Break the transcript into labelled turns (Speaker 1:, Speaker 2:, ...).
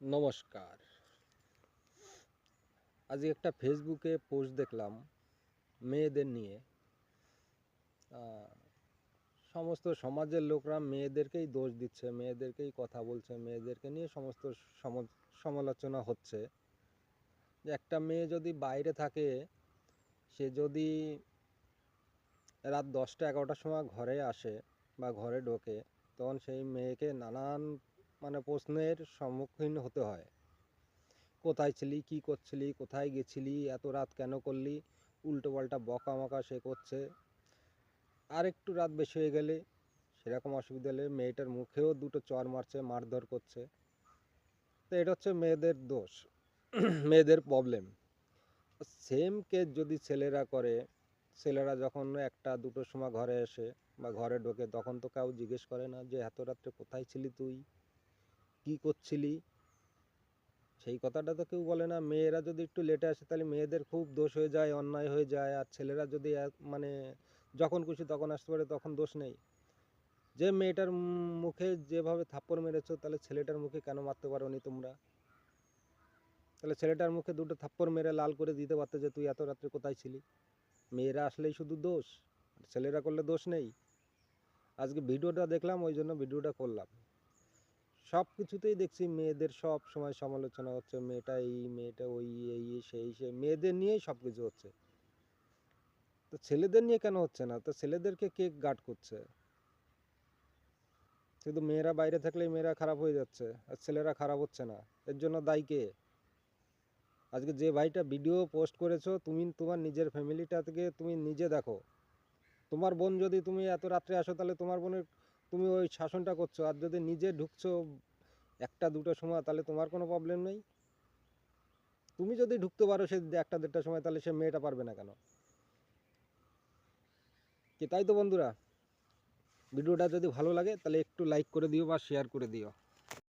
Speaker 1: নমস্কার। আজকে একটা ফেসবুকে পোস্ট দেখলাম মেয়েদের নিয়ে। সমস্ত সমাজের লোকরা মেয়েদেরকেই দোষ দিচ্ছে, মেয়েদেরকেই কথা বলছে, মেয়েদেরকে নিয়ে সমস্ত সমালোচনা হচ্ছে। যে একটা মেয়ে যদি বাইরে থাকে, সে যদি রাত দশটা এগারোটার সময় ঘরে আসে বা ঘরে ঢোকে, তখন সেই মেয়েকে নানান মানে প্রশ্নের সম্মুখীন হতে হয়। কোথায় ছিলি, কি করছিলি, কোথায় গেছিলি, এত রাত কেন করলি, উল্টো পাল্টা বকা মকা সে করছে। আর একটু রাত বেশি হয়ে গেলে সেরকম অসুবিধা হলে মেয়েটার মুখেও দুটো চর মারছে, মারধর করছে। তো এটা হচ্ছে মেয়েদের দোষ, মেয়েদের প্রবলেম সেম কেস যদি ছেলেরা করে, ছেলেরা যখন একটা দুটোর সময় ঘরে এসে বা ঘরে ঢোকে, তখন তো কেউ জিজ্ঞেস করে না যে, এত রাত্রে কোথায় ছিলি তুই? কি করছিলি? সেই কথাটা তো কেউ বলে না। মেয়েরা যদি একটু লেটে আসে, তাহলে মেয়েদের খুব দোষ হয়ে যায়, অন্যায় হয়ে যায়। আর ছেলেরা যদি মানে যখন খুশি তখন আসতে পারে, তখন দোষ নেই। যে মেয়েটার মুখে যেভাবে থাপ্পড় মেরেছো, তাহলে ছেলেটার মুখে কেন মারতে পারোনি তোমরা? তাহলে ছেলেটার মুখে দুটো থাপ্পড় মেরে লাল করে দিতে পারতে যে, তুই এত রাত্রে কোথায় ছিলি? মেয়েরা আসলেই শুধু দোষ। ছেলেরা করলে দোষ নেই। আজকে ভিডিওটা দেখলাম, ওই জন্য ভিডিওটা করলাম। সব কিছুতেই দেখছি মেয়েদের সব সময় সমালোচনা হচ্ছে, মেয়েটা এই, মেয়েটা ওই, এই, সেই সে মেয়েদের নিয়েই সব কিছু হচ্ছে। তো ছেলেদের নিয়ে কেন হচ্ছে না? তো ছেলেদেরকে কে গার্ড করছে? শুধু মেয়েরা বাইরে থাকলেই মেয়েরা খারাপ হয়ে যাচ্ছে, আর ছেলেরা খারাপ হচ্ছে না। এর জন্য দায়ী কে? আজকে যে ভাইটা ভিডিও পোস্ট করেছ, তুমি তোমার নিজের ফ্যামিলিটা থেকে তুমি নিজে দেখো। তোমার বোন যদি তুমি এত রাত্রে আসো, তাহলে তোমার বোনের তুমি ওই শাসনটা করছ, আর যদি নিজে ঢুকছো একটা দুটো সময়, তাহলে তোমার কোনো প্রবলেম নেই। তুমি যদি ঢুকতে পারো সে একটা দেড়টার সময়, তাহলে সে মেয়েটা পারবে না কেন? কি তাই তো বন্ধুরা? ভিডিওটা যদি ভালো লাগে, তাহলে একটু লাইক করে দিও বা শেয়ার করে দিও।